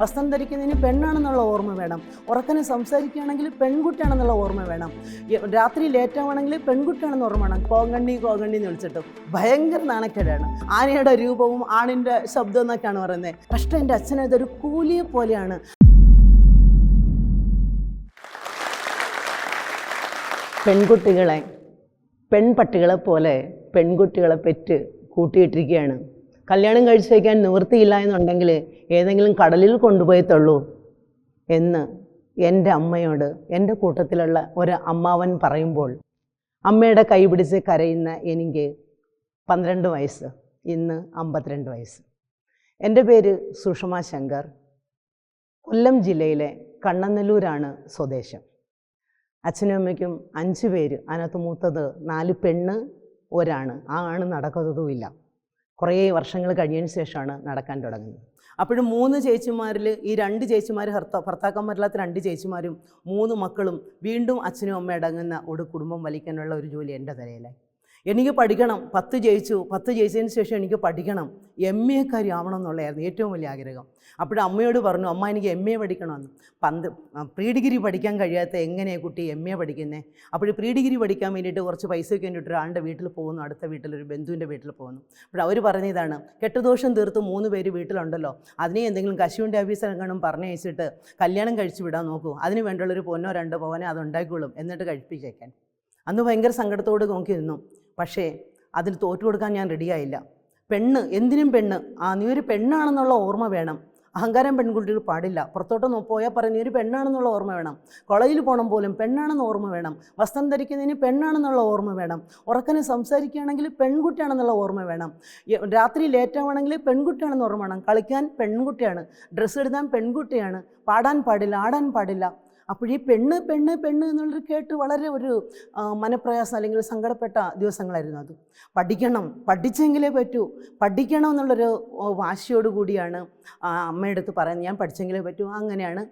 വസ്ത്രം ധരിക്കുന്നതിന് പെണ്ണാണെന്നുള്ള ഓർമ്മ വേണം. ഉറക്കനെ സംസാരിക്കുകയാണെങ്കിൽ പെൺകുട്ടിയാണെന്നുള്ള ഓർമ്മ വേണം. രാത്രി ലേറ്റ് ലേറ്റാവണമെങ്കിൽ പെൺകുട്ടിയാണെന്ന് ഓർമ്മ വേണം. കോങ്കണ്ണി കോങ്കണ്ണി എന്ന് വിളിച്ചിട്ട്. ഭയങ്കര നാണക്കേടാണ്. ആനയുടെ രൂപവും ആണിന്റെ ശബ്ദം എന്നൊക്കെയാണ് പറയുന്നത്. പക്ഷേ എന്റെ അച്ഛനെ ഇതൊരു കൂലിയെ പോലെയാണ്. പെൺകുട്ടികളെ പെൺപട്ടികളെ പോലെ പെൺകുട്ടികളെ പെറ്റ് കൂട്ടിയിട്ടിരിക്കുകയാണ്. കല്യാണം കഴിച്ചു വയ്ക്കാൻ നിവൃത്തിയില്ല എന്നുണ്ടെങ്കിൽ ഏതെങ്കിലും കടലിൽ കൊണ്ടുപോയി തള്ളൂ എന്ന് എന്റെ അമ്മയോട് എന്റെ കൂട്ടത്തിലുള്ള ഒരു അമ്മാവൻ പറയുമ്പോൾ അമ്മയുടെ കൈ പിടിച്ച് കരയുന്ന എനിക്ക് പന്ത്രണ്ട് വയസ്സ് ഇന്ന് അമ്പത്തിരണ്ട് വയസ്സ്. എന്റെ പേര് സുഷമ ശങ്കർ. കൊല്ലം ജില്ലയിലെ കണ്ണനല്ലൂരാണ് സ്വദേശം. അച്ഛനും അമ്മയ്ക്കും അഞ്ച് പേര് അതിനകത്ത് മൂത്തത് നാല് പെണ്ണ് ഒരാണ്. ആ ആണ് നടക്കുന്നതുമില്ല. കുറേ വർഷങ്ങൾ കഴിഞ്ഞതിന് ശേഷമാണ് നടക്കാൻ തുടങ്ങുന്നത്. അപ്പോഴും മൂന്ന് ചേച്ചിമാരിൽ ഈ രണ്ട് ചേച്ചിമാർ ഭർത്ത ഭർത്താക്കന്മാരില്ലാത്ത രണ്ട് ചേച്ചിമാരും മൂന്ന് മക്കളും വീണ്ടും അച്ഛനും അമ്മയും അടങ്ങുന്ന ഒരു കുടുംബം വലിക്കാനുള്ള ഒരു ജോലി എന്റെ തലയിലായി. എനിക്ക് പഠിക്കണം. പത്ത് ജയിച്ചു. പത്ത് ജയിച്ചതിന് ശേഷം എനിക്ക് പഠിക്കണം. എം എക്കാരി ആവണം എന്നുള്ളതായിരുന്നു ഏറ്റവും വലിയ ആഗ്രഹം. അപ്പോഴും അമ്മയോട് പറഞ്ഞു അമ്മ എനിക്ക് എം എ പഠിക്കണമെന്ന്. പന്ത് പ്രീ ഡിഗ്രി പഠിക്കാൻ കഴിയാത്ത എങ്ങനെയാണ് കുട്ടി എം എ പഠിക്കുന്നത് അപ്പോൾ പ്രീ ഡിഗ്രി പഠിക്കാൻ വേണ്ടിയിട്ട് കുറച്ച് പൈസയ്ക്ക് വേണ്ടിയിട്ട് ഒരാളുടെ വീട്ടിൽ പോകുന്നു. അടുത്ത വീട്ടിൽ ഒരു ബന്ധുവിന്റെ വീട്ടിൽ പോകുന്നു. അപ്പോൾ അവർ പറഞ്ഞതാണ് കെട്ടുദോഷം തീർത്ത് മൂന്ന് പേര് വീട്ടിലുണ്ടല്ലോ. അതിനെ എന്തെങ്കിലും കശുവിന്റെ ഓഫീസറെങ്ങാനും പറഞ്ഞയച്ചിട്ട് കല്യാണം കഴിച്ചു വിടാൻ നോക്കൂ. അതിന് വേണ്ടിയുള്ളൊരു പൊന്നോ രണ്ടോ പോവനോ അത് ഉണ്ടാക്കിക്കൊള്ളും എന്നിട്ട് കഴിപ്പിച്ചേക്കാൻ. അന്ന് ഭയങ്കര സങ്കടത്തോട് നോക്കിയിരുന്നു പക്ഷേ അതിൽ തോറ്റു കൊടുക്കാൻ ഞാൻ റെഡിയായില്ല പെണ്ണ് എന്തിനും പെണ്ണ്. ആ നീ ഒരു പെണ്ണാണെന്നുള്ള ഓർമ്മ വേണം. അഹങ്കാരം പെൺകുട്ടികൾ പാടില്ല. പുറത്തോട്ട് പോയാൽ പറയും നീ ഒരു പെണ്ണാണെന്നുള്ള ഓർമ്മ വേണം. കോളേജിൽ പോകണം പോലും പെണ്ണാണെന്ന് ഓർമ്മ വേണം. വസ്ത്രം ധരിക്കുന്നതിന് പെണ്ണാണെന്നുള്ള ഓർമ്മ വേണം. ഉറക്കനെ സംസാരിക്കുകയാണെങ്കിൽ പെൺകുട്ടിയാണെന്നുള്ള ഓർമ്മ വേണം. രാത്രി ലേറ്റാവണമെങ്കിൽ പെൺകുട്ടിയാണെന്ന് ഓർമ്മ വേണം. കളിക്കാൻ പെൺകുട്ടിയാണ്. ഡ്രസ്സ് എഴുതാൻ പെൺകുട്ടിയാണ്. പാടാൻ പാടില്ല ആടാൻ പാടില്ല. അപ്പോൾ ഈ പെണ്ണ് പെണ്ണ് പെണ്ണ് എന്നുള്ളത് കേട്ട് വളരെ ഒരു മനപ്രയാസം അല്ലെങ്കിൽ സങ്കടപ്പെട്ട ദിവസങ്ങളായിരുന്നു അത്. പഠിക്കണം പഠിച്ചെങ്കിലേ പറ്റൂ. പഠിക്കണം എന്നുള്ളൊരു വാശിയോട് കൂടിയാണ് അമ്മയുടെ അടുത്ത് പറയുന്നത്. ഞാൻ പഠിച്ചെങ്കിലേ പറ്റൂ. അങ്ങനെയാണ്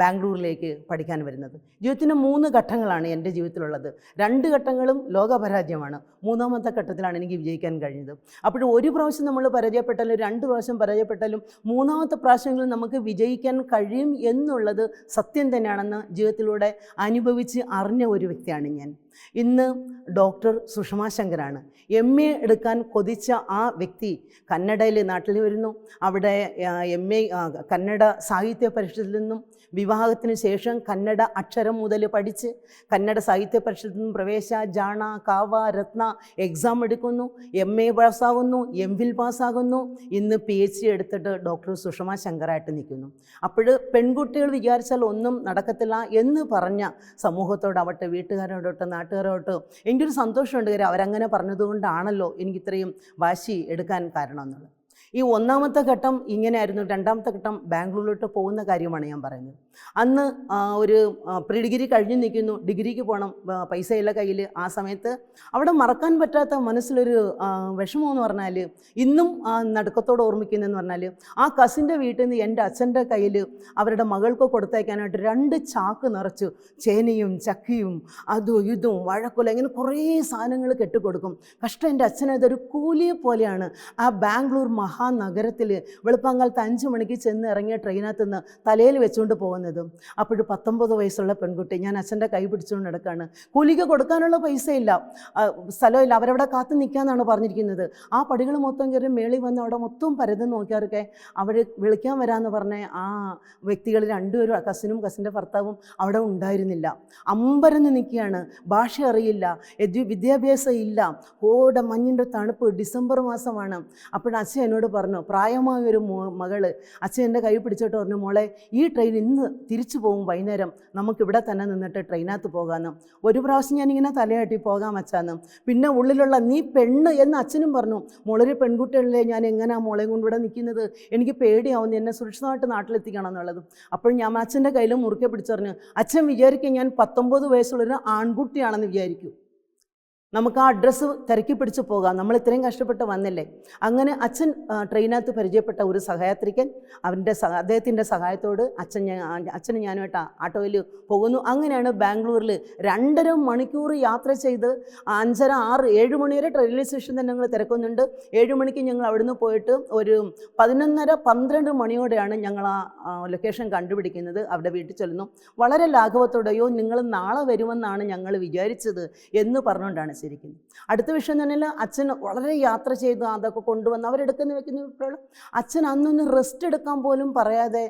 ബാംഗ്ലൂരിലേക്ക് പഠിക്കാൻ വരുന്നത്. ജീവിതത്തിന്റെ മൂന്ന് ഘട്ടങ്ങളാണ് എന്റെ ജീവിതത്തിലുള്ളത്. രണ്ട് ഘട്ടങ്ങളും ലോകപരാജയമാണ്. മൂന്നാമത്തെ ഘട്ടത്തിലാണ് എനിക്ക് വിജയിക്കാൻ കഴിഞ്ഞത്. അപ്പോൾ ഒരു പ്രാവശ്യം നമ്മൾ പരാജയപ്പെട്ടാലും രണ്ട് പ്രാവശ്യം പരാജയപ്പെട്ടാലും മൂന്നാമത്തെ പ്രാവശ്യങ്ങളിൽ നമുക്ക് വിജയിക്കാൻ കഴിയും എന്നുള്ളത് സത്യം തന്നെയാണെന്ന് ജീവിതത്തിലൂടെ അനുഭവിച്ച് അറിഞ്ഞ ഒരു വ്യക്തിയാണ് ഞാൻ. ഇന്ന് ഡോക്ടർ സുഷമ ശങ്കരാണ്. എം എ എടുക്കാൻ കൊതിച്ച ആ വ്യക്തി കന്നഡയിൽ നാട്ടിൽ വരുന്നു. അവിടെ എം എ കന്നഡ സാഹിത്യ പരിഷത്തിൽ നിന്നും വിവാഹത്തിന് ശേഷം കന്നഡ അക്ഷരം മുതൽ പഠിച്ച് കന്നഡ സാഹിത്യ പരിഷത്തിൽ നിന്നും പ്രവേശ ജാണ കാവ രത്ന എക്സാം എടുക്കുന്നു. എം എ പാസ്സാകുന്നു. എം ഫിൽ പാസ്സാകുന്നു. ഇന്ന് പി എച്ച് ഡി എടുത്തിട്ട് ഡോക്ടർ സുഷമ ശങ്കറായിട്ട് നിൽക്കുന്നു. അപ്പോൾ പെൺകുട്ടികൾ വിചാരിച്ചാൽ ഒന്നും നടക്കത്തില്ല എന്ന് പറഞ്ഞ സമൂഹത്തോടാവട്ടെ വീട്ടുകാരോടൊട്ടെ നാട്ടുകാരോട്ടോ എനിക്കൊരു സന്തോഷമുണ്ട്. കാര്യം അവരങ്ങനെ പറഞ്ഞതുകൊണ്ടാണല്ലോ എനിക്ക് ഇത്രയും വാശി എടുക്കാൻ കാരണം എന്നുള്ളത്. ഈ ഒന്നാമത്തെ ഘട്ടം ഇങ്ങനെയായിരുന്നു. രണ്ടാമത്തെ ഘട്ടം ബാംഗ്ലൂരിലോട്ട് പോകുന്ന കാര്യമാണ് ഞാൻ പറയുന്നത്. അന്ന് ഒരു പ്രീ ഡിഗ്രി കഴിഞ്ഞ് നിൽക്കുന്നു. ഡിഗ്രിക്ക് പോകണം പൈസയില്ല കയ്യിൽ ആ സമയത്ത് അവിടെ മറക്കാൻ പറ്റാത്ത മനസ്സിലൊരു വിഷമമെന്ന് പറഞ്ഞാൽ ഇന്നും നടുക്കത്തോട് ഓർമ്മിക്കുന്നതെന്ന് പറഞ്ഞാൽ ആ കസിന്റെ വീട്ടിൽ നിന്ന് എന്റെ അച്ഛന്റെ കയ്യിൽ അവരുടെ മകൾക്ക് കൊടുത്തേക്കാനായിട്ട് രണ്ട് ചാക്ക് നിറച്ച് ചേനയും ചക്കയും അതും ഇതും വഴക്കുല ഇങ്ങനെ കുറേ സാധനങ്ങൾ കെട്ടിക്കൊടുക്കും. കഷ്ടം. എന്റെ അച്ഛൻ ഇതൊരു കൂലിയെ പോലെയാണ്. ആ ബാംഗ്ലൂർ മഹാനഗരത്തിൽ വെളുപ്പാങ്കാലത്ത് അഞ്ച് മണിക്ക് ചെന്ന് ഇറങ്ങിയ ട്രെയിനകത്ത് നിന്ന് തലയിൽ വെച്ചുകൊണ്ട് പോകുന്നതും. അപ്പോൾ പത്തൊമ്പത് വയസ്സുള്ള പെൺകുട്ടി ഞാൻ അച്ഛന്റെ കൈ പിടിച്ചുകൊണ്ട് നടക്കുകയാണ് കൂലിക്ക് കൊടുക്കാനുള്ള പൈസയില്ല. സ്ഥലമില്ല. അവരവിടെ കാത്തു നിൽക്കാമെന്നാണ് പറഞ്ഞിരിക്കുന്നത്. ആ പടികൾ മൊത്തം കയറി മേളി വന്ന് അവിടെ മൊത്തം പരതും നോക്കിയവരൊക്കെ അവർ വിളിക്കാൻ വരാമെന്ന് പറഞ്ഞ ആ വ്യക്തികൾ രണ്ടുപേരും കസിനും കസിന്റെ ഭർത്താവും അവിടെ ഉണ്ടായിരുന്നില്ല. അമ്പരന്ന് നിൽക്കുകയാണ്. ഭാഷ അറിയില്ല. വിദ്യാഭ്യാസം ഇല്ല. ഓടെ മഞ്ഞിന്റെ തണുപ്പ് ഡിസംബർ മാസമാണ്. അപ്പോൾ അച്ഛൻ എന്നോട് പറഞ്ഞു പ്രായമായ ഒരു മകൾ അച്ഛൻ എന്റെ കൈ പിടിച്ചിട്ട് പറഞ്ഞു മോളെ ഈ ട്രെയിൻ ഇന്ന് തിരിച്ചു പോകും വൈകുന്നേരം. നമുക്കിവിടെ തന്നെ നിന്നിട്ട് ട്രെയിനകത്ത് പോകാമെന്ന് ഒരു പ്രാവശ്യം ഞാനിങ്ങനെ തലയാട്ടി പോകാൻ വച്ചാന്ന് പിന്നെ ഉള്ളിലുള്ള നീ പെണ്ണ് എന്ന് അച്ഛനും പറഞ്ഞു. മോളൊരു പെൺകുട്ടികളിലെ ഞാൻ എങ്ങനെയാണ് മോളെ കൊണ്ട് ഇവിടെ നിൽക്കുന്നത്? എനിക്ക് പേടിയാവുന്നു എന്നെ സുരക്ഷിതമായിട്ട് നാട്ടിലെത്തിക്കണം എന്നുള്ളത്. അപ്പോൾ ഞാൻ അച്ഛന്റെ കയ്യിൽ മുറുക്കെ പിടിച്ചറിഞ്ഞു അച്ഛൻ വിചാരിക്കും ഞാൻ പത്തൊമ്പത് വയസ്സുള്ളൊരു ആൺകുട്ടിയാണെന്ന് വിചാരിക്കും. നമുക്ക് ആ അഡ്രസ്സ് തിരക്കി പിടിച്ച് പോകാം. നമ്മൾ ഇത്രയും കഷ്ടപ്പെട്ട് വന്നില്ലേ? അങ്ങനെ അച്ഛൻ ട്രെയിനകത്ത് പരിചയപ്പെട്ട ഒരു സഹയാത്രികൻ അവന്റെ സഹ അദ്ദേഹത്തിന്റെ സഹായത്തോട് അച്ഛൻ അച്ഛനും ഞാനുമായിട്ട് ആട്ടോയിൽ പോകുന്നു. അങ്ങനെയാണ് ബാംഗ്ലൂരിൽ രണ്ടര മണിക്കൂർ യാത്ര ചെയ്ത് അഞ്ചര ആറ് ഏഴ് മണി വരെ റെയിൽവേ സ്റ്റേഷൻ തന്നെ ഞങ്ങൾ തിരക്കുന്നുണ്ട്. ഏഴ് മണിക്ക് ഞങ്ങൾ അവിടുന്ന് പോയിട്ട് ഒരു പതിനൊന്നര പന്ത്രണ്ട് മണിയോടെയാണ് ഞങ്ങൾ ആ, ലൊക്കേഷൻ കണ്ടുപിടിക്കുന്നത്. അവിടെ വീട്ടിൽ ചെല്ലുന്നു. വളരെ ലാഘവത്തോടെയോ നിങ്ങൾ നാളെ വരുമെന്നാണ് ഞങ്ങൾ വിചാരിച്ചത് എന്ന് പറഞ്ഞുകൊണ്ടാണ്. ശരിക്കും അടുത്ത വിഷയം എന്ന് പറഞ്ഞാൽ അച്ഛൻ വളരെ യാത്ര ചെയ്ത് അതൊക്കെ കൊണ്ടുവന്ന് അവരെടുക്കുന്ന വെക്കുന്ന ഇപ്പോഴും അച്ഛൻ അന്നൊന്ന് റെസ്റ്റ് എടുക്കാൻ പോലും പറയാതെ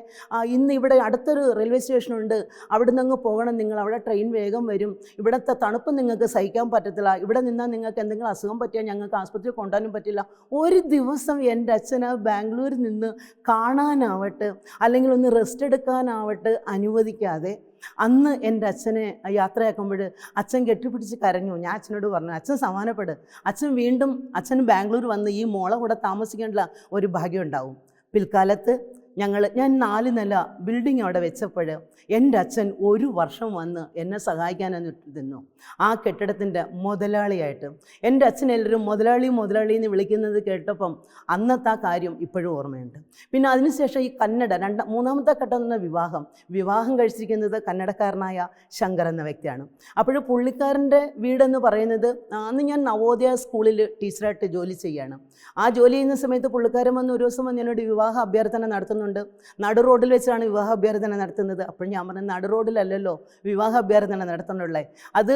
ഇന്ന് ഇവിടെ അടുത്തൊരു റെയിൽവേ സ്റ്റേഷനുണ്ട് അവിടെ നിന്ന് പോകണം. നിങ്ങൾ അവിടെ ട്രെയിൻ വേഗം വരും. ഇവിടുത്തെ തണുപ്പ് നിങ്ങൾക്ക് സഹിക്കാൻ പറ്റത്തില്ല. ഇവിടെ നിന്നാൽ നിങ്ങൾക്ക് എന്തെങ്കിലും അസുഖം പറ്റിയാൽ ഞങ്ങൾക്ക് ആസ്പത്രിയിൽ കൊണ്ടുവരാനും പറ്റില്ല. ഒരു ദിവസം എന്റെ അച്ഛന് ബാംഗ്ലൂരിൽ നിന്ന് കാണാനാവട്ടെ അല്ലെങ്കിൽ ഒന്ന് റെസ്റ്റ് എടുക്കാനാവട്ടെ അനുവദിക്കാതെ അന്ന് എന്റെ അച്ഛനെ യാത്രയാക്കുമ്പോൾ അച്ഛൻ കെട്ടിപ്പിടിച്ച് കരഞ്ഞു. ഞാൻ അച്ഛനോട് പറഞ്ഞു അച്ഛൻ സമാനപ്പെട് അച്ഛൻ വീണ്ടും അച്ഛൻ ബാംഗ്ലൂർ വന്ന് ഈ മോളെ കൂടെ താമസിക്കേണ്ട ഒരു ഭാഗ്യം ഉണ്ടാവും. പിൽക്കാലത്ത് ഞങ്ങൾ ഞാൻ നാല് നില ബിൽഡിംഗ് അവിടെ വെച്ചപ്പോൾ എന്റെ അച്ഛൻ ഒരു വർഷം വന്ന് എന്നെ സഹായിക്കാനെന്ന് തിന്നു. ആ കെട്ടിടത്തിന്റെ മുതലാളിയായിട്ട്. എന്റെ അച്ഛൻ എല്ലാവരും മുതലാളി മുതലാളി എന്ന് വിളിക്കുന്നത് കേട്ടപ്പം അന്നത്തെ ആ കാര്യം ഇപ്പോഴും ഓർമ്മയുണ്ട്. പിന്നെ അതിനുശേഷം ഈ കന്നഡ രണ്ട മൂന്നാമത്തെ ഘട്ടം എന്ന വിവാഹം. വിവാഹം കഴിച്ചിരിക്കുന്നത് കന്നഡക്കാരനായ ശങ്കർ എന്ന വ്യക്തിയാണ്. അപ്പോഴും പുള്ളിക്കാരന്റെ വീടെന്ന് പറയുന്നത് അന്ന് ഞാൻ നവോദയ സ്കൂളിൽ ടീച്ചറായിട്ട് ജോലി ചെയ്യുകയാണ് ആ ജോലി ചെയ്യുന്ന സമയത്ത് പുള്ളിക്കാരൻ വന്ന് ഒരു ദിവസം വന്ന് എന്നോട് വിവാഹ അഭ്യർത്ഥന നടത്തുന്നുണ്ട്. നടു റോഡിൽ വെച്ചാണ് വിവാഹ അഭ്യർത്ഥന നടത്തുന്നത്. അപ്പോൾ ഞാൻ പറഞ്ഞു നടു റോഡിലല്ലല്ലോ വിവാഹ അഭ്യർത്ഥന നടത്തുന്നുള്ളത് അത്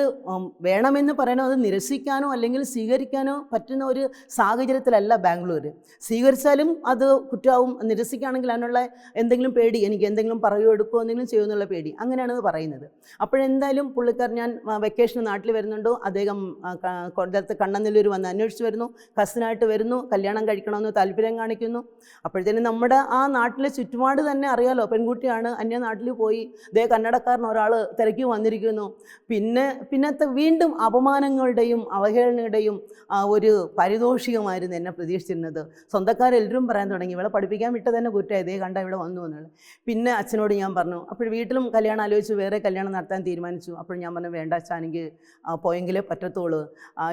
വേണമെന്ന് പറയണോ അത് നിരസിക്കാനോ അല്ലെങ്കിൽ സ്വീകരിക്കാനോ പറ്റുന്ന ഒരു സാഹചര്യത്തിലല്ല ബാംഗ്ലൂർ സ്വീകരിച്ചാലും അത് കുറ്റമാവും നിരസിക്കുകയാണെങ്കിൽ അതിനുള്ള എന്തെങ്കിലും പേടി എനിക്ക് എന്തെങ്കിലും പറയോ എടുക്കോ എന്തെങ്കിലും ചെയ്യുമെന്നുള്ള പേടി. അങ്ങനെയാണ് പറയുന്നത്. അപ്പോഴെന്തായാലും പുള്ളിക്കാർ ഞാൻ വെക്കേഷന് നാട്ടിൽ വരുന്നുണ്ടോ. അദ്ദേഹം കൊല്ലത്ത് കണ്ണനെല്ലൂർ വന്ന് അന്വേഷിച്ച് വരുന്നു. കസിനായിട്ട് വരുന്നു. കല്യാണം കഴിക്കണമെന്ന് താല്പര്യം കാണിക്കുന്നു. അപ്പോഴത്തേനും നമ്മുടെ ആ നാട്ടിലെ ചുറ്റുപാട് തന്നെ അറിയാലോ. പെൺകുട്ടിയാണ് അന്യ നാട്ടിൽ പോയി ദേ കന്നഡക്കാരൻ ഒരാൾ തിരക്കി വന്നിരിക്കുന്നു. പിന്നെ പിന്നത്തെ വീണ്ടും അപമാനങ്ങളുടെയും അവഹേളനയുടെയും ഒരു പരിതോഷികമായിരുന്നു എന്നെ പ്രതീക്ഷിച്ചിരുന്നത്. സ്വന്തക്കാരെല്ലാവരും പറയാൻ തുടങ്ങി. ഇവളെ പഠിപ്പിക്കാൻ വിട്ട തന്നെ കുറ്റമായി. ഇതേ കണ്ട ഇവിടെ വന്നു എന്നുള്ളത്. പിന്നെ അച്ഛനോട് ഞാൻ പറഞ്ഞു. അപ്പോൾ വീട്ടിലും കല്യാണം ആലോചിച്ച്. വേറെ കല്യാണം നടത്താൻ തീരുമാനിച്ചു. അപ്പോൾ ഞാൻ പറഞ്ഞു വേണ്ട അച്ഛാനെങ്കിൽ പോയെങ്കിലേ പറ്റത്തുള്ളൂ.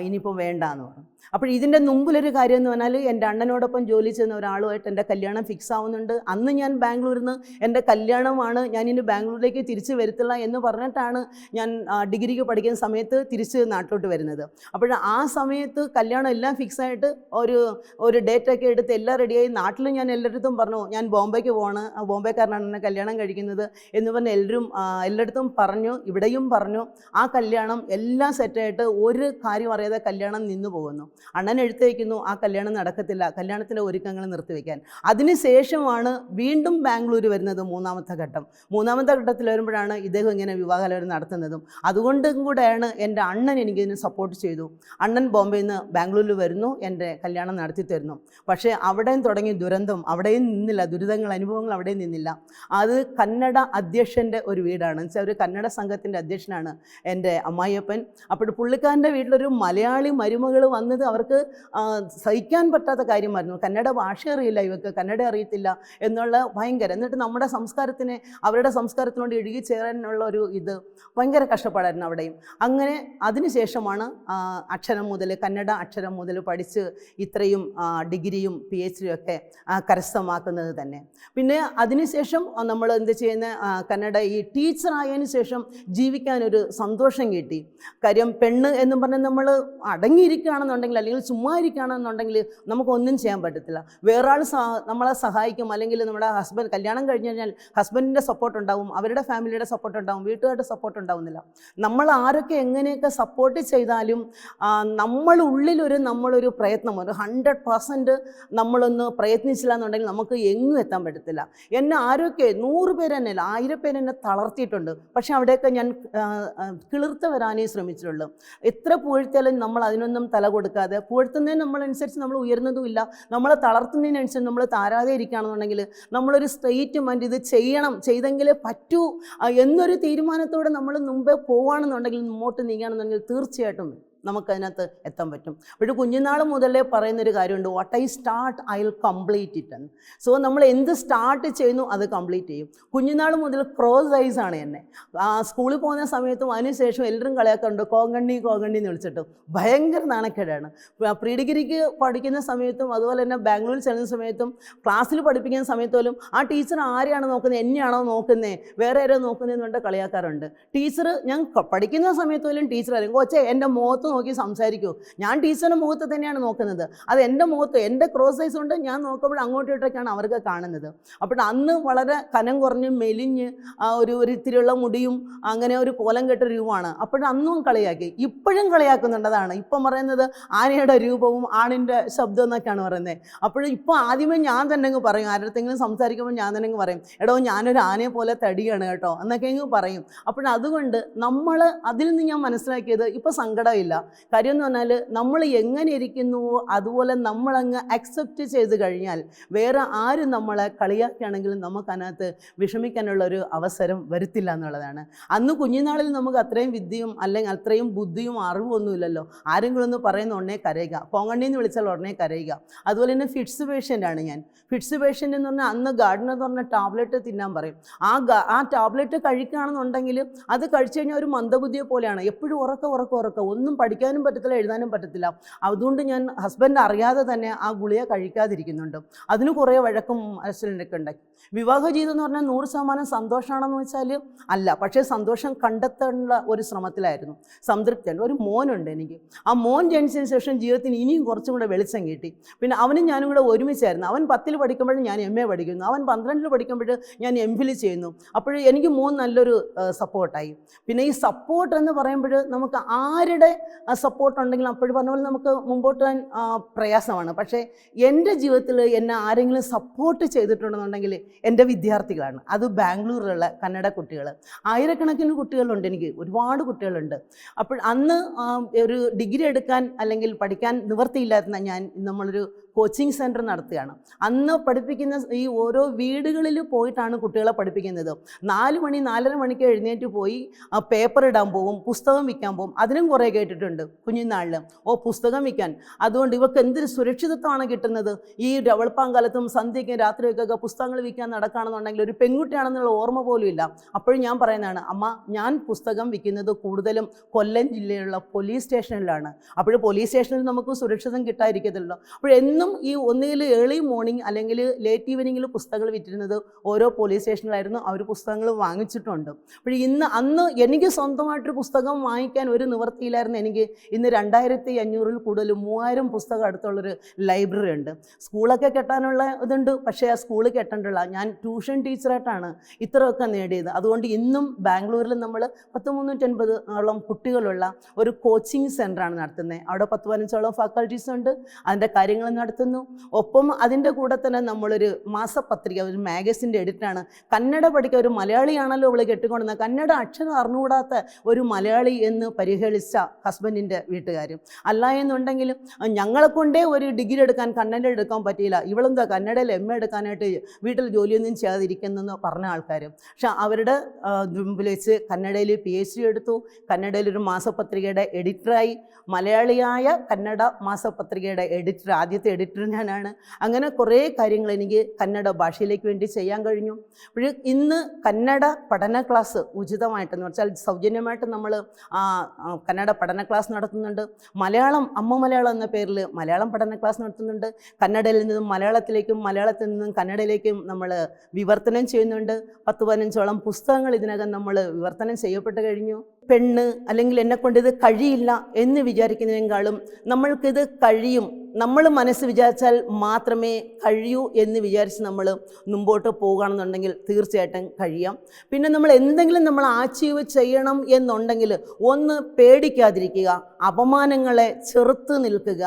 ഇനിയിപ്പോൾ വേണ്ട എന്ന് പറഞ്ഞു. അപ്പോൾ ഇതിന്റെ മുമ്പിലൊരു കാര്യം എന്ന് പറഞ്ഞാൽ എന്റെ അണ്ണനോടൊപ്പം ജോലി ചെയ്യുന്ന ഒരാളുമായിട്ട് എന്റെ കല്യാണം ഫിക്സ് ആവുന്നുണ്ട്. അന്ന് ഞാൻ ബാംഗ്ലൂരിൽ നിന്ന് എന്റെ കല്യാണമാണ് ഞാൻ ഇനി ബാംഗ്ലൂരിലേക്ക് തിരിച്ച് വരത്തില്ല എന്ന് പറഞ്ഞിട്ടാണ് ഞാൻ ഡിഗ്രിക്ക് പഠിക്കുന്ന സമയത്ത് തിരിച്ച് നാട്ടിലോട്ട് വരുന്നത്. അപ്പോൾ ആ സമയത്ത് കല്യാണം എല്ലാം ഫിക്സ് ആയിട്ട് ഒരു ഒരു ഡേറ്റ് ഒക്കെ എടുത്ത് എല്ലാം റെഡിയായി നാട്ടിൽ ഞാൻ എല്ലായിടത്തും പറഞ്ഞു ഞാൻ ബോംബെക്ക് പോവാണ് ആ, ബോംബെക്കാരനാണ് എന്നെ കല്യാണം കഴിക്കുന്നത് എന്ന് പറഞ്ഞ് എല്ലാവരും എല്ലായിടത്തും പറഞ്ഞു ഇവിടെയും പറഞ്ഞു. ആ കല്യാണം എല്ലാം സെറ്റായിട്ട് ഒരു കാര്യം അറിയാതെ കല്യാണം നിന്നു പോകുന്നു. അണ്ണൻ എഴുത്തേക്കുന്നു ആ കല്യാണം നടക്കത്തില്ല കല്യാണത്തിന്റെ ഒരുക്കങ്ങൾ നിർത്തിവെക്കാൻ. അതിനുശേഷമാണ് വീണ്ടും ബാംഗ്ലൂർ വരുന്നത് മൂന്നാമത്തെ ഘട്ടം. മൂന്നാമത്തെ ഘട്ടത്തിൽ വരുമ്പോഴാണ് ഇദ്ദേഹം ഇങ്ങനെ വിവാഹാലോചന നടത്തുന്നതും. അതുകൊണ്ടും കൂടെയാണ് എന്റെ അണ്ണൻ എനിക്കിതിന് സപ്പോർട്ട് ചെയ്തു. അണ്ണൻ ബോംബെയിൽ നിന്ന് ബാംഗ്ലൂരിൽ വരുന്നു എന്റെ കല്യാണം നടത്തി തരുന്നു. പക്ഷേ അവിടെയും തുടങ്ങി ദുരന്തം. അവിടെയും നിന്നില്ല. ദുരിതങ്ങൾ അനുഭവങ്ങൾ അവിടെയും നിന്നില്ല. അത് കന്നഡ അധ്യക്ഷന്റെ ഒരു വീടാണ്. വെച്ചാൽ ഒരു കന്നഡ സംഘത്തിന്റെ അധ്യക്ഷനാണ് എന്റെ അമ്മായിയപ്പൻ. അപ്പോൾ പുള്ളിക്കാരന്റെ വീട്ടിലൊരു മലയാളി മരുമകൾ വന്നത് അവർക്ക് സഹിക്കാൻ പറ്റാത്ത കാര്യമായിരുന്നു. കന്നഡ ഭാഷ അറിയില്ല ഇവർക്ക് കന്നഡ അറിയത്തില്ല. എന്നുള്ള ഭയങ്കര എന്നിട്ട് നമ്മുടെ സംസ്കാരത്തിനെ അവരുടെ സംസ്കാരത്തിനോട് ഇഴുകി ചേരാനുള്ള ഒരു ഇത് ഭയങ്കര കഷ്ടപ്പാടായിരുന്നു അവിടെയും. അങ്ങനെ അതിനുശേഷമാണ് അക്ഷരം മുതൽ കന്നഡ അക്ഷരം മുതൽ പഠിച്ച് ഇത്രയും ഡിഗ്രിയും പി എച്ച് ഡിയും ഒക്കെ കരസ്ഥമാക്കുന്നത് തന്നെ. പിന്നെ അതിനുശേഷം നമ്മൾ എന്ത് ചെയ്യുന്ന കന്നഡ ഈ ടീച്ചറായതിനു ശേഷം ജീവിക്കാനൊരു സന്തോഷം കിട്ടി. കാര്യം പെണ്ണ് എന്ന് പറഞ്ഞാൽ നമ്മൾ അടങ്ങിയിരിക്കുകയാണെന്നുണ്ടെങ്കിൽ അല്ലെങ്കിൽ ചുമ്മാ ഇരിക്കുകയാണെന്നുണ്ടെങ്കിൽ നമുക്കൊന്നും ചെയ്യാൻ പറ്റത്തില്ല. വേറൊരാൾ നമ്മളെ സഹായിക്കും അല്ലെങ്കിൽ നമ്മുടെ ഹസ്ബൻഡ് കല്യാണം കഴിഞ്ഞ് കഴിഞ്ഞാൽ ഹസ്ബൻഡിന്റെ സപ്പോർട്ട് ഉണ്ടാവും അവരുടെ ഫാമിലിയുടെ സപ്പോർട്ട് ഉണ്ടാവും വീട്ടുകാരുടെ സപ്പോർട്ട് ഉണ്ടാവുന്നില്ല. നമ്മൾ ആരൊക്കെ എങ്ങനെയൊക്കെ സപ്പോർട്ട് ചെയ്താലും നമ്മളുള്ളിലൊരു നമ്മളൊരു പ്രയത്നം ഒരു ഹൺഡ്രഡ് പെർസെന്റ് നമ്മളൊന്ന് പ്രയത്നിച്ചില്ല എന്നുണ്ടെങ്കിൽ നമുക്ക് എങ്ങും എത്താൻ പറ്റത്തില്ല. എന്നെ ആരൊക്കെ നൂറ് പേര് അല്ല ആയിരം പേര് എന്നെ തളർത്തിയിട്ടുണ്ട്. പക്ഷേ അവിടെയൊക്കെ ഞാൻ കിളിർത്ത് വരാനേ ശ്രമിച്ചിട്ടുള്ളൂ. എത്ര പുകഴ്ത്തിയാലും നമ്മൾ അതിനൊന്നും തല കൊടുക്കാതെ പുകഴ്ത്തുന്നതിന് നമ്മളനുസരിച്ച് നമ്മൾ ഉയരുന്നതുമില്ല നമ്മളെ തളർത്തുന്നതിനനുസരിച്ച് നമ്മൾ താരാതെ ഇരിക്കുകയാണെന്നുണ്ടെങ്കിൽ നമ്മളൊരു സ്റ്റേറ്റ്മെന്റ് ഇത് ചെയ്യണം ചെയ്തെങ്കിലേ പറ്റൂ എന്നൊരു തീരുമാനത്തോടെ നമ്മൾ മുമ്പേ പോവുകയാണെന്നുണ്ടെങ്കിൽ മുമ്പോട്ട് നീങ്ങുകയാണെന്നുണ്ടെങ്കിൽ തീർച്ചയായിട്ടും നമുക്കതിനകത്ത് എത്താൻ പറ്റും. പക്ഷേ കുഞ്ഞുനാൾ മുതലേ പറയുന്നൊരു കാര്യമുണ്ട് what I start I will complete it എന്ന്. സോ നമ്മൾ എന്ത് സ്റ്റാർട്ട് ചെയ്യുന്നു അത് കംപ്ലീറ്റ് ചെയ്യും. കുഞ്ഞുനാൾ മുതൽ ക്രോസ് ഐസ് ആണ് എന്നെ. സ്കൂളിൽ പോകുന്ന സമയത്തും അതിനുശേഷം എല്ലാവരും കളിയാക്കുന്നുണ്ട് കോങ്കണ്ണി കോങ്കണ്ണി എന്ന് വിളിച്ചിട്ട്. ഭയങ്കര നാണക്കേടാണ്. പ്രീ ഡിഗ്രിക്ക് പഠിക്കുന്ന സമയത്തും അതുപോലെ തന്നെ ബാംഗ്ലൂരിൽ ചെല്ലുന്ന സമയത്തും ക്ലാസ്സിൽ പഠിപ്പിക്കുന്ന സമയത്ത് പോലും ആ ടീച്ചർ ആരെയാണ് നോക്കുന്നത് എന്നെയാണോ നോക്കുന്നത് വേറെ ആരോ നോക്കുന്നതെന്ന് പറഞ്ഞിട്ട് കളിയാക്കാറുണ്ട്. ടീച്ചർ ഞാൻ പഠിക്കുന്ന സമയത്ത് പോലും ടീച്ചർ അല്ലെങ്കിൽ കൊച്ചേ എന്റെ മുഖത്ത് നോക്കി സംസാരിക്കൂ. ഞാൻ ടീച്ചറിന്റെ മുഖത്ത് തന്നെയാണ് നോക്കുന്നത്. അത് എന്റെ മുഖത്ത് എന്റെ ക്രോസ് സൈസ് കൊണ്ട് ഞാൻ നോക്കുമ്പോൾ അങ്ങോട്ടും ഇട്ടൊക്കെയാണ് അവർക്ക് കാണുന്നത്. അപ്പോൾ അന്ന് വളരെ കനം കുറഞ്ഞ് മെലിഞ്ഞ് ഒരു ഒരു ഇത്തിരിയുള്ള മുടിയും അങ്ങനെ ഒരു കോലം കെട്ട രൂപമാണ്. അപ്പോൾ അന്നും കളിയാക്കി. ഇപ്പോഴും കളിയാക്കുന്നുണ്ടതാണ്. ഇപ്പം പറയുന്നത് ആനയുടെ രൂപവും ആണിന്റെ ശബ്ദം എന്നൊക്കെയാണ് പറയുന്നത്. അപ്പോഴും ഇപ്പോൾ ആദ്യമേ ഞാൻ തന്നെ അങ്ങ് പറയും. ആരുടെങ്കിലും സംസാരിക്കുമ്പോൾ ഞാൻ തന്നെ പറയും. എടോ ഞാനൊരു ആനയെ പോലെ തടിയാണ് കേട്ടോ എന്നൊക്കെ അങ്ങ് പറയും. അപ്പോഴതുകൊണ്ട് നമ്മൾ അതിൽ നിന്ന് ഞാൻ മനസ്സിലാക്കിയത് ഇപ്പോൾ സങ്കടമില്ല. കാര്യം എന്ന് പറഞ്ഞാൽ നമ്മൾ എങ്ങനെ ഇരിക്കുന്നുവോ അതുപോലെ നമ്മളങ്ങ് അക്സെപ്റ്റ് ചെയ്ത് കഴിഞ്ഞാൽ വേറെ ആരും നമ്മളെ കളിയാക്കുകയാണെങ്കിലും നമുക്കതിനകത്ത് വിഷമിക്കാനുള്ള ഒരു അവസരം വരുത്തില്ല എന്നുള്ളതാണ്. അന്ന് കുഞ്ഞുനാളിൽ നമുക്ക് അത്രയും വിദ്യയും അല്ലെങ്കിൽ അത്രയും ബുദ്ധിയും അറിവും ഒന്നുമില്ലല്ലോ. ആരെങ്കിലും ഒന്ന് പറയുന്ന ഉടനെ കരയുക. കോങ്ങണ്ണിന്ന് വിളിച്ചാൽ ഉടനെ കരയുക. അതുപോലെ തന്നെ ഫിറ്റ്സ് പേഷ്യന്റാണ് ഞാൻ. ഫിറ്റ്സ് പേഷ്യന്റ് എന്ന് പറഞ്ഞാൽ അന്ന് ഗാർഡനർ എന്ന് പറഞ്ഞ ടാബ്ലറ്റ് തിന്നാൻ പറയും. ആ ആ ടാബ്ലറ്റ് കഴിക്കുകയാണെന്നുണ്ടെങ്കിൽ അത് കഴിച്ചു കഴിഞ്ഞാൽ ഒരു മന്ദബുദ്ധിയെ പോലെയാണ് എപ്പോഴും ഉറക്ക ഉറക്ക ഉറക്ക. ഒന്നും പഠിക്കാനും പറ്റത്തില്ല എഴുതാനും പറ്റത്തില്ല. അതുകൊണ്ട് ഞാൻ ഹസ്ബൻഡ് അറിയാതെ തന്നെ ആ ഗുളിക കഴിക്കാതിരിക്കുന്നുണ്ട്. അതിന് കുറേ വഴക്കും അച്ഛനൊക്കെ ഉണ്ടാക്കി വിവാഹ ജീവിതം എന്ന് പറഞ്ഞാൽ നൂറ് ശതമാനം സന്തോഷമാണെന്ന് വെച്ചാൽ അല്ല പക്ഷേ സന്തോഷം കണ്ടെത്താനുള്ള ഒരു ശ്രമത്തിലായിരുന്നു. സംതൃപ്തിയുണ്ട് ഒരു മോനുണ്ട് എനിക്ക്. ആ മോൻ ജനിച്ചതിന് ശേഷം ജീവിതത്തിന് ഇനിയും കുറച്ചും കൂടെ വെളിച്ചം കിട്ടി. പിന്നെ അവനും ഞാനും കൂടെ ഒരുമിച്ചായിരുന്നു. അവൻ പത്തിൽ പഠിക്കുമ്പോഴും ഞാൻ എം എ പഠിക്കുന്നു. അവൻ പന്ത്രണ്ടിൽ പഠിക്കുമ്പോൾ ഞാൻ എം ഫിൽ ചെയ്യുന്നു. അപ്പോൾ എനിക്ക് മോൻ നല്ലൊരു സപ്പോർട്ടായി പിന്നെ ഈ സപ്പോർട്ട് എന്ന് പറയുമ്പോൾ നമുക്ക് ആരുടെ സപ്പോർട്ട് ഉണ്ടെങ്കിൽ അപ്പോഴും പറഞ്ഞ പോലെ നമുക്ക് മുമ്പോട്ട് പോകാൻ പ്രയാസമാണ്. പക്ഷേ എന്റെ ജീവിതത്തിൽ എന്നെ ആരെങ്കിലും സപ്പോർട്ട് ചെയ്തിട്ടുണ്ടെന്നുണ്ടെങ്കിൽ എന്റെ വിദ്യാർത്ഥികളാണ്. അത് ബാംഗ്ലൂരിലുള്ള കന്നഡ കുട്ടികൾ. ആയിരക്കണക്കിന് കുട്ടികളുണ്ട് എനിക്ക്. ഒരുപാട് കുട്ടികളുണ്ട്. അപ്പോൾ അന്ന് ഒരു ഡിഗ്രി എടുക്കാൻ അല്ലെങ്കിൽ പഠിക്കാൻ നിവർത്തിയില്ലായിരുന്ന ഞാൻ നമ്മളൊരു കോച്ചിങ് സെന്റർ നടത്തുകയാണ്. അന്ന് പഠിപ്പിക്കുന്ന ഈ ഓരോ വീടുകളിൽ പോയിട്ടാണ് കുട്ടികളെ പഠിപ്പിക്കുന്നത്. നാല് മണി നാലര മണിക്ക് എഴുന്നേറ്റ് പോയി പേപ്പർ ഇടാൻ പോകും പുസ്തകം വിൽക്കാൻ പോകും അതിനും കുറേ കേട്ടിട്ടുണ്ട് കുഞ്ഞുനാളിൽ ഓ പുസ്തകം വിൽക്കാൻ. അതുകൊണ്ട് ഇവർക്ക് എന്തൊരു സുരക്ഷിതത്വമാണ് കിട്ടുന്നത്? ഈ വെളുപ്പാങ്കാലത്തും സന്ധ്യയ്ക്കും രാത്രിയൊക്കെ പുസ്തകങ്ങൾ വിൽക്കാൻ നടക്കുകയാണെന്നുണ്ടെങ്കിൽ ഒരു പെൺകുട്ടിയാണെന്നുള്ള ഓർമ്മ പോലും ഇല്ല. അപ്പോഴും ഞാൻ പറയുന്നതാണ് അമ്മ ഞാൻ പുസ്തകം വിൽക്കുന്നത് കൂടുതലും കൊല്ലം ജില്ലയിലുള്ള പോലീസ് സ്റ്റേഷനിലാണ് അപ്പോൾ പോലീസ് സ്റ്റേഷനിൽ നമുക്ക് സുരക്ഷിതം കിട്ടാതിരിക്കത്തില്ലല്ലോ. അപ്പോൾ എന്നും ഈ ഒന്നുകിൽ ഏർലി മോർണിംഗ് അല്ലെങ്കിൽ ലേറ്റ് ഈവനിങ്ങിൽ പുസ്തകങ്ങൾ വിറ്റിരുന്നത് ഓരോ പോലീസ് സ്റ്റേഷനിലായിരുന്നു അവർ പുസ്തകങ്ങൾ വാങ്ങിച്ചിട്ടുണ്ട്. അപ്പോൾ ഇന്ന് അന്ന് എനിക്ക് സ്വന്തമായിട്ടൊരു പുസ്തകം വാങ്ങിക്കാൻ ഒരു നിവൃത്തിയില്ലായിരുന്നു. എനിക്ക് ഇന്ന് രണ്ടായിരത്തി അഞ്ഞൂറിൽ കൂടുതൽ മൂവായിരം പുസ്തകം അടുത്തുള്ളൊരു ലൈബ്രറി ഉണ്ട്. സ്കൂളൊക്കെ കെട്ടാനുള്ള ഇതുണ്ട്. പക്ഷേ ആ സ്കൂൾ കെട്ടണ്ടുള്ള ഞാൻ ട്യൂഷൻ ടീച്ചറായിട്ടാണ് ഇത്രയൊക്കെ നേടിയത്. അതുകൊണ്ട് ഇന്നും ബാംഗ്ലൂരിൽ നമ്മൾ പത്ത് മുന്നൂറ്റൻപത് ഓളം കുട്ടികളുള്ള ഒരു കോച്ചിങ് സെന്ററാണ് നടത്തുന്നത്. അവിടെ പത്ത് പതിനഞ്ചോളം ഫാക്കൽറ്റീസ് ഉണ്ട്. അതിന്റെ കാര്യങ്ങൾ നടത്തുന്നു. ഒപ്പം അതിന്റെ കൂടെ തന്നെ നമ്മളൊരു മാസപത്രിക ഒരു മാഗസിന്റെ എഡിറ്ററാണ്. കന്നഡ പഠിക്കുക ഒരു മലയാളിയാണല്ലോ അവൾ കെട്ടിക്കൊണ്ടുന്നത് കന്നഡ അക്ഷരം അറിഞ്ഞുകൂടാത്ത ഒരു മലയാളി എന്ന് പരിഹരിച്ച ഹസ്ബൻഡിന്റെ വീട്ടുകാരും. അല്ല എന്നുണ്ടെങ്കിലും ഞങ്ങളെ കൊണ്ടേ ഒരു ഡിഗ്രി എടുക്കാൻ കന്നഡ എടുക്കാൻ പറ്റിയില്ല. ഇവളെന്താ കന്നഡയിൽ എം എ എടുക്കാനായിട്ട് വീട്ടിൽ ജോലിയൊന്നും ചെയ്യാതിരിക്കുന്നെന്ന് പറഞ്ഞ ആൾക്കാരും. പക്ഷെ അവരുടെ വെച്ച് കന്നഡയിൽ പി എച്ച് ഡി എടുത്തു. കന്നഡയിൽ ഒരു മാസപത്രികയുടെ എഡിറ്ററായി. മലയാളിയായ കന്നഡ മാസപത്രികയുടെ എഡിറ്റർ ആദ്യത്തെ എഡിറ്റർ ഞാനാണ്. അങ്ങനെ കുറേ കാര്യങ്ങൾ എനിക്ക് കന്നഡ ഭാഷയിലേക്ക് വേണ്ടി ചെയ്യാൻ കഴിഞ്ഞു. അപ്പോൾ ഇന്ന് കന്നഡ പഠന ക്ലാസ് ഉചിതമായിട്ടെന്ന് വെച്ചാൽ സൗജന്യമായിട്ട് നമ്മൾ കന്നഡ പഠന ക്ലാസ് നടത്തുന്നുണ്ട്. മലയാളം അമ്മ മലയാളം എന്ന പേരിൽ മലയാളം പഠന ക്ലാസ് നടത്തുന്നുണ്ട്. കന്നഡയിൽ നിന്നും മലയാളത്തിലേക്കും മലയാളത്തിൽ നിന്നും കന്നഡയിലേക്കും നമ്മൾ വിവർത്തനം ചെയ്യുന്നുണ്ട്. പത്ത് പതിനഞ്ചോളം പുസ്തകങ്ങൾ ഇതിനകം നമ്മൾ വിവർത്തനം ചെയ്യപ്പെട്ട് കഴിഞ്ഞു. പെണ്ണ് അല്ലെങ്കിൽ എന്നെക്കൊണ്ട് ഇത് കഴിയില്ല എന്ന് വിചാരിക്കുന്നതിനേക്കാളും നമ്മൾക്കിത് കഴിയും നമ്മൾ മനസ്സ് വിചാരിച്ചാൽ മാത്രമേ കഴിയൂ എന്ന് വിചാരിച്ച് നമ്മൾ മുമ്പോട്ട് പോകുകയാണെന്നുണ്ടെങ്കിൽ തീർച്ചയായിട്ടും കഴിയാം. പിന്നെ നമ്മൾ എന്തെങ്കിലും നമ്മൾ അച്ചീവ് ചെയ്യണം എന്നുണ്ടെങ്കിൽ ഒന്ന് പേടിക്കാതിരിക്കുക അപമാനങ്ങളെ ചെറുത്ത് നിൽക്കുക.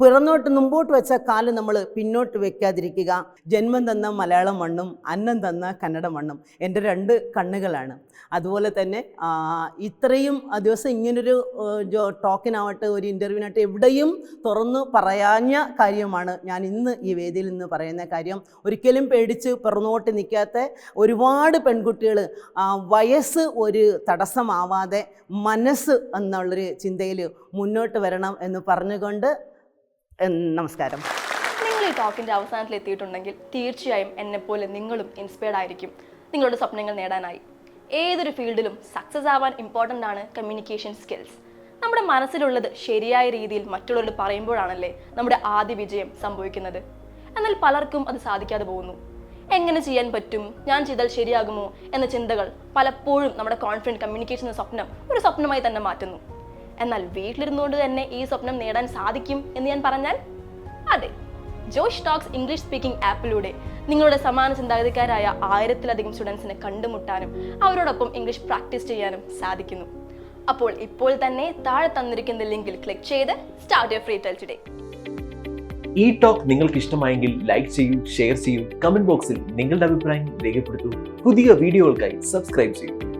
പിറന്നോട്ട് മുമ്പോട്ട് വെച്ച കാൽ നമ്മൾ പിന്നോട്ട് വെക്കാതിരിക്കുക. ജന്മം തന്ന മലയാളം മണ്ണും അന്നം തന്ന കന്നഡ മണ്ണും എന്റെ രണ്ട് കണ്ണുകളാണ്. അതുപോലെ തന്നെ ഇത്രയും ദിവസം ഇങ്ങനൊരു ടോക്കിനാവട്ടെ ഒരു ഇന്റർവ്യൂവിനാവട്ടെ എവിടെയും തുറന്നു പറയാഞ്ഞ കാര്യമാണ് ഞാൻ ഇന്ന് ഈ വേദിയിൽ നിന്ന് പറയുന്ന കാര്യം. ഒരിക്കലും പേടിച്ച് പിറന്നോട്ട് നിൽക്കാത്ത ഒരുപാട് പെൺകുട്ടികൾ വയസ്സ് ഒരു തടസ്സമാവാതെ മനസ്സ് എന്നുള്ളൊരു ചിന്തയിൽ മുന്നോട്ട് വരണം എന്ന് പറഞ്ഞുകൊണ്ട് നമസ്കാരം. നിങ്ങൾ ഈ ടോക്കിന്റെ അവസാനത്തിൽ എത്തിയിട്ടുണ്ടെങ്കിൽ തീർച്ചയായും എന്നെപ്പോലെ നിങ്ങളും ഇൻസ്പയർഡ് ആയിരിക്കും. നിങ്ങളുടെ സ്വപ്നങ്ങൾ നേടാനായി. ഏതൊരു ഫീൽഡിലും സക്സസ് ആവാൻ ഇമ്പോർട്ടന്റ് ആണ് കമ്മ്യൂണിക്കേഷൻ സ്കിൽസ് നമ്മുടെ മനസ്സിലുള്ളത് ശരിയായ രീതിയിൽ മറ്റുള്ളവരോട് പറയുമ്പോഴാണല്ലേ നമ്മുടെ ആദ്യ വിജയം സംഭവിക്കുന്നത്. എന്നാൽ പലർക്കും അത് സാധിക്കാതെ പോകുന്നു. എങ്ങനെ ചെയ്യാൻ പറ്റും? ഞാൻ ചെയ്താൽ ശരിയാകുമോ? എന്ന ചിന്തകൾ പലപ്പോഴും നമ്മുടെ കോൺഫിഡന്റ് കമ്മ്യൂണിക്കേഷൻ സ്വപ്നം ഒരു സ്വപ്നമായി തന്നെ മാറ്റുന്നു. എന്നാൽ വീട്ടിലിരുന്നുകൊണ്ട് തന്നെ ഈ സ്വപ്നം നേടാൻ സാധിക്കും എന്ന് ഞാൻ പറഞ്ഞാൽ അതെ. ജോഷ് ടോക്സ് ഇംഗ്ലീഷ് സ്പീക്കിംഗ് ആപ്പിലൂടെ നിങ്ങളുടെ സമാന ചിന്താഗതിക്കാരായ ആയിരത്തിലധികം സ്റ്റുഡൻസിനെ കണ്ടുമുട്ടാനും അവരോടൊപ്പം ഇംഗ്ലീഷ് പ്രാക്ടീസ് ചെയ്യാനും സാധിക്കുന്നു. അപ്പോൾ ഇപ്പോൾ തന്നെ താഴെ തന്നിരിക്കുന്ന ലിങ്കിൽ ക്ലിക്ക് ചെയ്ത് start your free trial today ഈ ടോക്ക് നിങ്ങൾക്ക് ഇഷ്ടമായെങ്കിൽ ലൈക്ക് ചെയ്യൂ ഷെയർ ചെയ്യൂ കമന്റ് ബോക്സിൽ നിങ്ങളുടെ അഭിപ്രായം രേഖപ്പെടുത്തൂ. പുതിയ വീഡിയോകൾക്കായി സബ്സ്ക്രൈബ് ചെയ്യൂ.